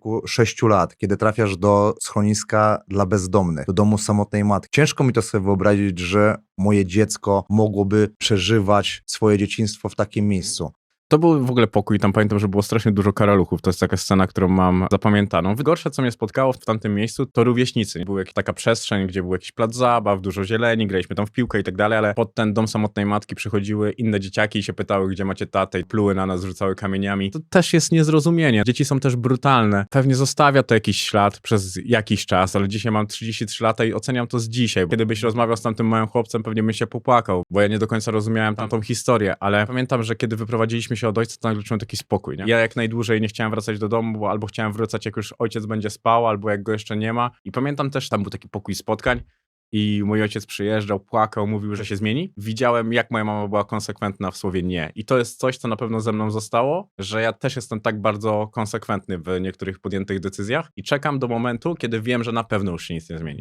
wieku 6 lat, kiedy trafiasz do schroniska dla bezdomnych, do domu samotnej matki. Ciężko mi to sobie wyobrazić, że moje dziecko mogłoby przeżywać swoje dzieciństwo w takim miejscu. To był w ogóle pokój, tam pamiętam, że było strasznie dużo karaluchów. To jest taka scena, którą mam zapamiętaną. Gorsze, co mnie spotkało w tamtym miejscu, to rówieśnicy. Była taka przestrzeń, gdzie był jakiś plac zabaw, dużo zieleni, graliśmy tam w piłkę i tak dalej, ale pod ten dom samotnej matki przychodziły inne dzieciaki i się pytały, gdzie macie tatę i pluły na nas, rzucały kamieniami. To też jest niezrozumienie. Dzieci są też brutalne. Pewnie zostawia to jakiś ślad przez jakiś czas, ale dzisiaj mam 33 lata i oceniam to z dzisiaj. Kiedy byś rozmawiał z tamtym małym chłopcem, pewnie bym się popłakał, bo ja nie do końca rozumiałem tamtą historię, ale pamiętam, że kiedy wyprowadziliśmy się od ojca, to nagle czułem taki spokój. Nie? Ja jak najdłużej nie chciałem wracać do domu, bo albo chciałem wracać, jak już ojciec będzie spał, albo jak go jeszcze nie ma. I pamiętam też, tam był taki pokój spotkań. I mój ojciec przyjeżdżał, płakał, mówił, że się zmieni. Widziałem, jak moja mama była konsekwentna w słowie nie. I to jest coś, co na pewno ze mną zostało, że ja też jestem tak bardzo konsekwentny w niektórych podjętych decyzjach i czekam do momentu, kiedy wiem, że na pewno już się nic nie zmieni.